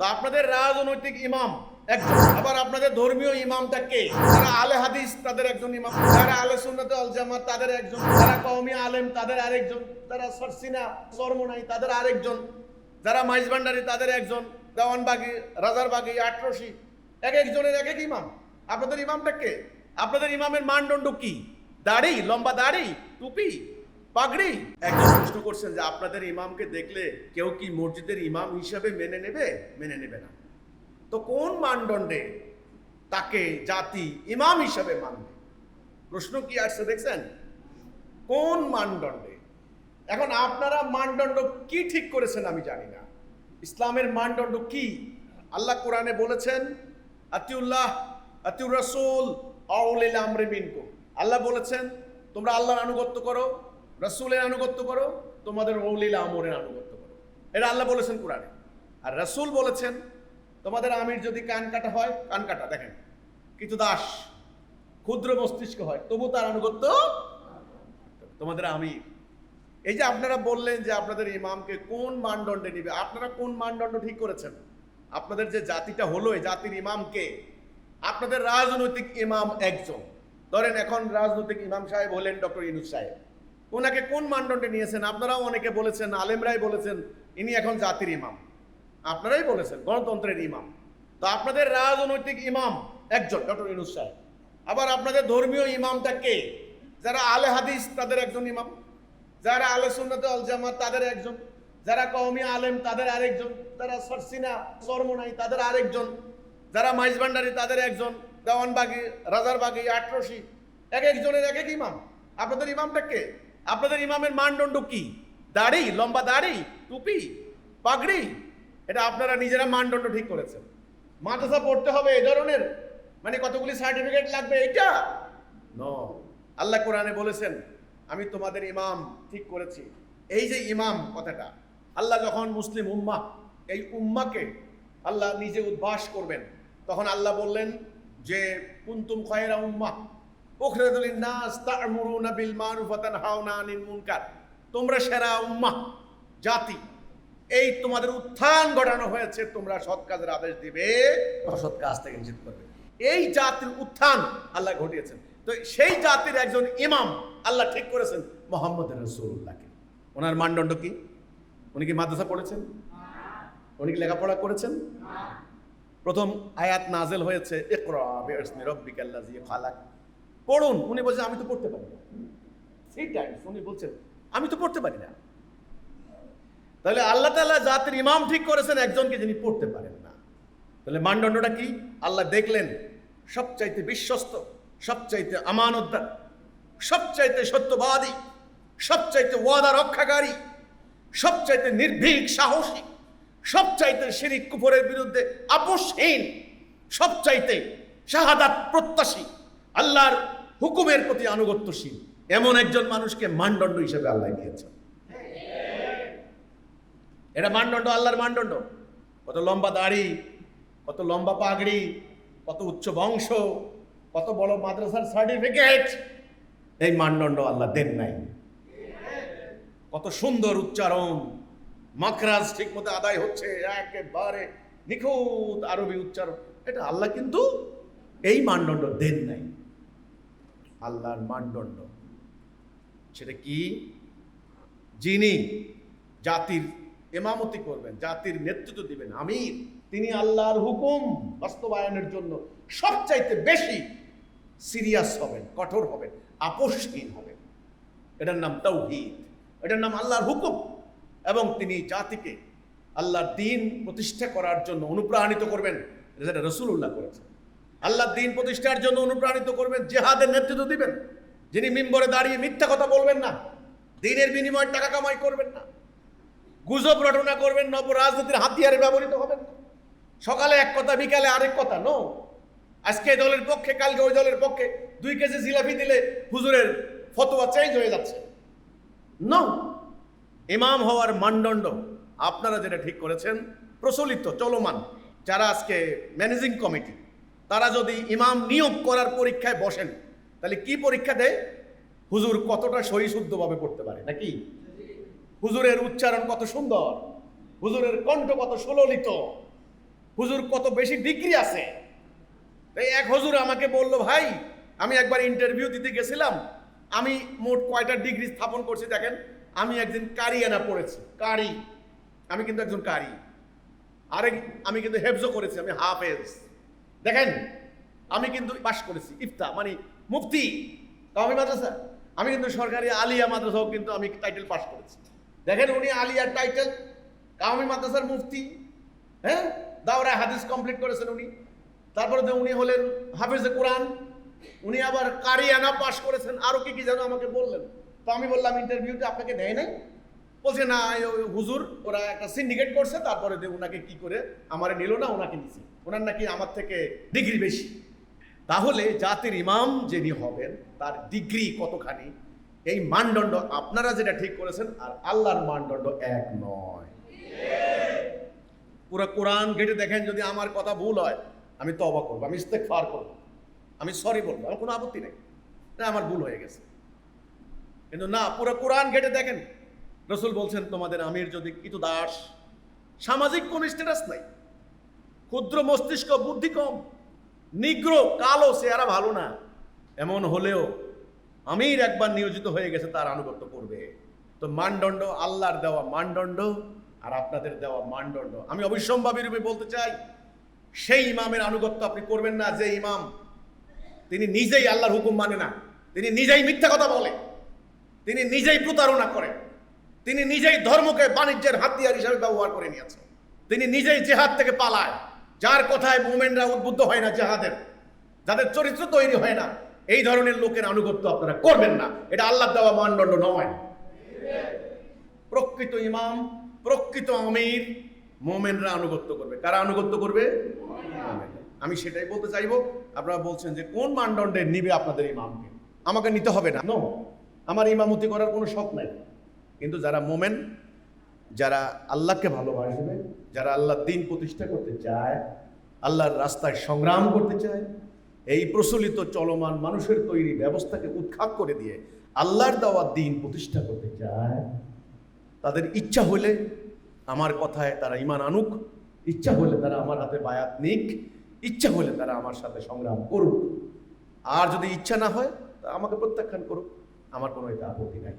তো আপনাদের রাজনৈতিক ইমাম একজন আবার আপনাদের ধর্মীয় ইমামটা কে? যারা আলে হাদিস, তাদের একজন ইমাম। যারা আলে সুন্নাতে আল জামাত, তাদের একজন। যারা কওমি আলেম, তাদের আরেকজন। যারা সরসিনা, সরমনাই, তাদের আরেকজন। যারা মাইজভান্ডারি তাদের একজন। দেওয়ানবাগি, রাজারবাগি আটরসি এক একজনের এক এক ইমাম। আপনাদের ইমামটা কে? আপনাদের ইমামের মানদণ্ড কি? দাড়ি, লম্বা দাড়ি, টুপি? পাগড়ি? একজন প্রশ্ন করছেন যে আপনাদের ইমামকে দেখলে কেউ কি মসজিদের ইমাম হিসাবে মেনে নেবে? মেনে নেবে না। তো কোন মানদণ্ডে তাকে জাতি ইমাম হিসাবে মানবে? প্রশ্ন কি আসছে দেখছেন? কোন মানদণ্ডে? এখন আপনারা মানদণ্ড কি ঠিক করেছেন আমি জানি না। ইসলামের মানদণ্ড কি? আল্লাহ কোরআনে বলেছেন, আতিউল্লাহ, আতিউর রসুল, আউলিল আমরে মিনকুম। আল্লাহ বলেছেন, তোমরা আল্লাহর আনুগত্য করো রসুলের আনুগত্য করো, তোমাদের মৌলিল আমরের আনুগত্য করো। এটা আল্লাহ বলেছেন কোরআনে। আর রসুল বলেছেন, তোমাদের আমির যদি কান কাটা হয়, কান কাটা, দেখেন। কিছু দাস ক্ষুদ্র মস্তিষ্ক হয়, তবু তার আনুগত্য তোমাদের আমির। এই যে আপনারা বললেন যে আপনাদের ইমামকে কোন মানদণ্ডে নিবে, আপনারা কোন মানদণ্ড ঠিক করেছেন? আপনাদের যে জাতিটা হলো, এই জাতির ইমামকে আপনাদের রাজনৈতিক ইমাম একজন। ধরেন এখন রাজনৈতিক ইমাম সাহেব হলেন ডক্টর ইনুস সাহেব। ওনাকে কোন মানদণ্ডে নিয়েছেন? আপনারাও অনেকে বলেছেন, আলেমরাই বলেছেন, ইনি এখন জাতির ইমাম। আপনারাই বলেছেন, গণতন্ত্রের ইমাম। তো আপনাদের রাজনৈতিক ইমাম একজন, ডক্টর ইনুস সাহেব। আবার আপনাদের ধর্মীয় ইমামটা কে? যারা আলে হাদিস, তাদের একজন ইমাম। যারা আলে সুন্নাতে আল জামাত, তাদের একজন। যারা কওমি আলেম, তাদের আরেকজন। যারা সরসিনা, সরমনাই, তাদের আরেকজন। যারা মাইজভান্ডারি তাদের একজন। দেওয়ানবাগি, রাজারবাগি আটরসি এক একজনের এক এক ইমাম। আপনাদের ইমামটা কে? আপনাদের ইমামের মানদণ্ড কি? দাড়ি, লম্বা দাড়ি, টুপি, পাগড়ি? এটা আপনারা নিজেরা মানদণ্ড ঠিক করেছেন। মাদ্রাসা পড়তে হবে এই ধরনের? মানে কতগুলি সার্টিফিকেট লাগবে এটা? ন আল্লাহ কোরআনে বলেছেন, আমি তোমাদের ইমাম ঠিক করেছি। এই যে ইমাম কথাটা, আল্লাহ যখন মুসলিম উম্মা, এই উম্মাকে আল্লাহ নিজে উদ্ভাস করবেন, তখন আল্লাহ বললেন যে, কুন্তুম খয়েরা উম্মা উখরাতুল নাস তা'মুরুনা বিল মারুফ ওয়া তানহাউনা আনিল মুনকার। তোমরা সেরা উম্মাহ, জাতি। এই তোমাদের উত্থান ঘটানো হয়েছে, তোমরা সৎ কাজের আদেশ দিবে অসৎ কাজ থেকে নিষেধ করবে। এই জাতির উত্থান আল্লাহ ঘটিয়েছেন। তো সেই জাতির একজন ইমাম আল্লাহ ঠিক করেছেন মোহাম্মদ রসুল্লাহকে ওনার মানদণ্ড কি? উনি কি মাদ্রাসা পড়েছেন? উনি কি লেখাপড়া করেছেন? প্রথম আয়াত নাজেল হয়েছে, ইকরা বিইসমি রাব্বিকাল্লাযী খালাক। পড়ুন। উনি বলছেন, আমি তো পড়তে পারি না। সেই টাইম উনি বলছেন, আমি তো পড়তে পারি না। তাহলে আল্লাহ তালা জাতির ইমাম ঠিক করেছেন, একজনকে যিনি পড়তে পারেন না। তাহলে মানদণ্ডটা কি? আল্লাহ দেখলেন, সবচাইতে বিশ্বস্ত, সবচাইতে আমানতদার, সবচাইতে সত্যবাদী, সবচাইতে ওয়াদা রক্ষাকারী, সবচাইতে নির্ভীক, সাহসী, সবচাইতে শিরিক কুফরের বিরুদ্ধে আপোষহীন, সবচাইতে শাহাদাত প্রত্যাশী, আল্লাহর হুকুমের প্রতি আনুগত্যশীল। এমন একজন মানুষকে মানদণ্ড হিসেবে আল্লাহ দিয়েছেন। এটা মানদণ্ড, আল্লাহর মানদণ্ড। কত লম্বা দাড়ি, কত লম্বা পাগড়ি, কত উচ্চ বংশ, কত বড় মাদ্রাসার সার্টিফিকেট। এই মানদণ্ড আল্লাহ দেন নাই। কত সুন্দর উচ্চারণ। মাকরাজ ঠিক মতো আদায় হচ্ছে, একেবারে নিখুঁত আরবি উচ্চারণ। এটা আল্লাহ কিন্তু এই মানদণ্ড দেন নাই। আল্লাহর মানদণ্ড। সেটা কি? যিনি জাতির এমামতি করবেন, জাতির নেতৃত্ব দিবেন, আমির, তিনি আল্লাহর হুকুম বাস্তবায়নের জন্য সবচাইতে বেশি সিরিয়াস হবেন, কঠোর হবেন, আপোষহীন হবেন। এটার নাম তৌহিদ এটার নাম আল্লাহর হুকুম। এবং তিনি জাতিকে আল্লাহর দিন প্রতিষ্ঠা করার জন্য অনুপ্রাণিত করবেন যেটা রসুল্লাহ করেছেন। আল্লাহর দিন প্রতিষ্ঠার জন্য অনুপ্রাণিত করবেন, জেহাদের নেতৃত্ব দিবেন। যিনি মিম্বরে দাঁড়িয়ে মিথ্যা কথা বলবেন না, দিনের বিনিময়ে টাকা কামাই করবেন না, গুজব রটনা করবেন নব রাজনীতির হাতিয়ারে ব্যবহৃত হবেন না। সকালে এক কথা, বিকালে আরেক কথা, নো। আজকে দলের পক্ষে, কালকে ওই দলের পক্ষে দুই কেজি জিলাপি দিলে হুজুরের ফতোয়া চেঞ্জ হয়ে যাচ্ছে। নো। ইমাম হওয়ার মানদণ্ড আপনারা যেটা ঠিক করেছেন, প্রচলিত, চলমান। যারা আজকে ম্যানেজিং কমিটি তারা যদি ইমাম নিয়োগ করার পরীক্ষায় বসেন, তাহলে কি পরীক্ষা দেয়? হুজুর কতটা সহি পড়তে পারে, নাকি? হুজুরের উচ্চারণ কত সুন্দর, হুজুরের কণ্ঠ কত সুললিত, হুজুর কত বেশি ডিগ্রি আছে। এই এক হুজুর আমাকে বলল, ভাই, আমি একবার ইন্টারভিউ দিতে গেছিলাম, আমি মোট কয়টা ডিগ্রি স্থাপন করছি দেখেন, আমি একদিন কারিয়ানা পড়েছি, কারি, আমি কিন্তু একজন কারি, আরেক, আমি কিন্তু হেফজও করেছি, আমি হাফেজ। দেখেন, আমি কিন্তু পাশ করেছি, ইফতা মানে মুফতি। কামি মাদ্রাসা। আমি কিন্তু সরকারি আলিয়া মাদ্রাসাও কিন্তু আমি টাইটেল পাস করেছি। দেখেন, উনি আলিয়ার টাইটেল কামি মাদ্রাসার মুফতি। হ্যাঁ? দাওরা হাদিস কমপ্লিট করেছেন উনি। তারপরে তো উনি হলেন হাফিজে কোরআন, উনি আবার কারিয়ানা পাস করেছেন। আরও কি কি যেন আমাকে বললেন। তো আমি বললাম ইন্টারভিউতে আপনাকে নেয় নাই? বলছে, না হুজুর, ওরা একটা সিন্ডিকেট করছে, তারপরে ওনাকে কি করে, আমারে নিল না ওনাকে নিছে। ওনার নাকি আমার থেকে ডিগ্রি বেশি। তাহলে জাতির ইমাম যিনি হবেন, তার ডিগ্রি কতখানি? এই মানদণ্ড আপনারা যেটা ঠিক করেছেন, আর আল্লাহর মানদণ্ড এক নয়। পুরো কোরআন ঘেটে দেখেন যদি আমার কথা ভুল হয়, আমি তবা করব, আমি ইস্তেক ফার করব, আমি সরি বলব, আমার কোনো আপত্তি নেই। না, আমার ভুল হয়ে গেছে। কিন্তু না, পুরো কোরআন ঘেটে দেখেন। রসুল বলছেন, তোমাদের আমির যদি কিতু দাস সামাজিক কোন স্ট্যাটাস নাই ক্ষুদ্র মস্তিষ্ক বুদ্ধি কম, নিগ্র, কালো চেহারা ভালো না। এমন হলেও আমির একবার নিয়োজিত হয়ে গেছে, তার আনুগত্য করবে। তো মানদণ্ড, আল্লাহর দেওয়া মানদণ্ড আর আপনাদের দেওয়া মানদণ্ড। আমি অবিসম্ভাবী রূপে বলতে চাই, সেই ইমামের আনুগত্য আপনি করবেন না, যে ইমাম তিনি নিজেই আল্লাহর হুকুম মানে না। তিনি নিজেই মিথ্যা কথা বলে, তিনি নিজেই প্রতারণা করেন তিনি নিজেই ধর্মকে বাণিজ্যের হাতিয়ার হিসাবে ব্যবহার করে নিয়েছে, তিনি নিজেই জেহাদ থেকে পালায়। যার কথায় মোমেনরা উদ্বুদ্ধ হয় না, জেহাদের। যাদের চরিত্র তৈরি হয় না, এই ধরনের লোকের আনুগত্য আপনারা করবেন না। এটা আল্লাহ দেওয়া মানদণ্ড নয়। প্রকৃত ইমাম, প্রকৃত আমির, মোমেনরা আনুগত্য করবে। কারা আনুগত্য করবে? আমি সেটাই বলতে চাইব, আপনারা বলছেন যে কোন মানদণ্ডে নিবে আপনাদের ইমামকে? আমাকে নিতে হবে নো। আমার ইমামতি করার কোনো শখ নাই। কিন্তু যারা মোমেন যারা আল্লাহকে ভালোবাসবে, যারা আল্লাহর দিন প্রতিষ্ঠা করতে চায়, আল্লাহর রাস্তায় সংগ্রাম করতে চায়, এই প্রচলিত চলমান মানুষের তৈরি ব্যবস্থাকে উৎখাত করে দিয়ে আল্লাহর দেওয়া দিন প্রতিষ্ঠা করতে চায়, তাদের ইচ্ছা হলে আমার কথায় তারা ইমান আনুক, ইচ্ছা হলে তারা আমার হাতে বায়াত নিক, ইচ্ছা হলে তারা আমার সাথে সংগ্রাম করুক। আর যদি ইচ্ছা না হয়, তা আমাকে প্রত্যাখ্যান করুক। আমার কোনো এটা আপত্তি নাই।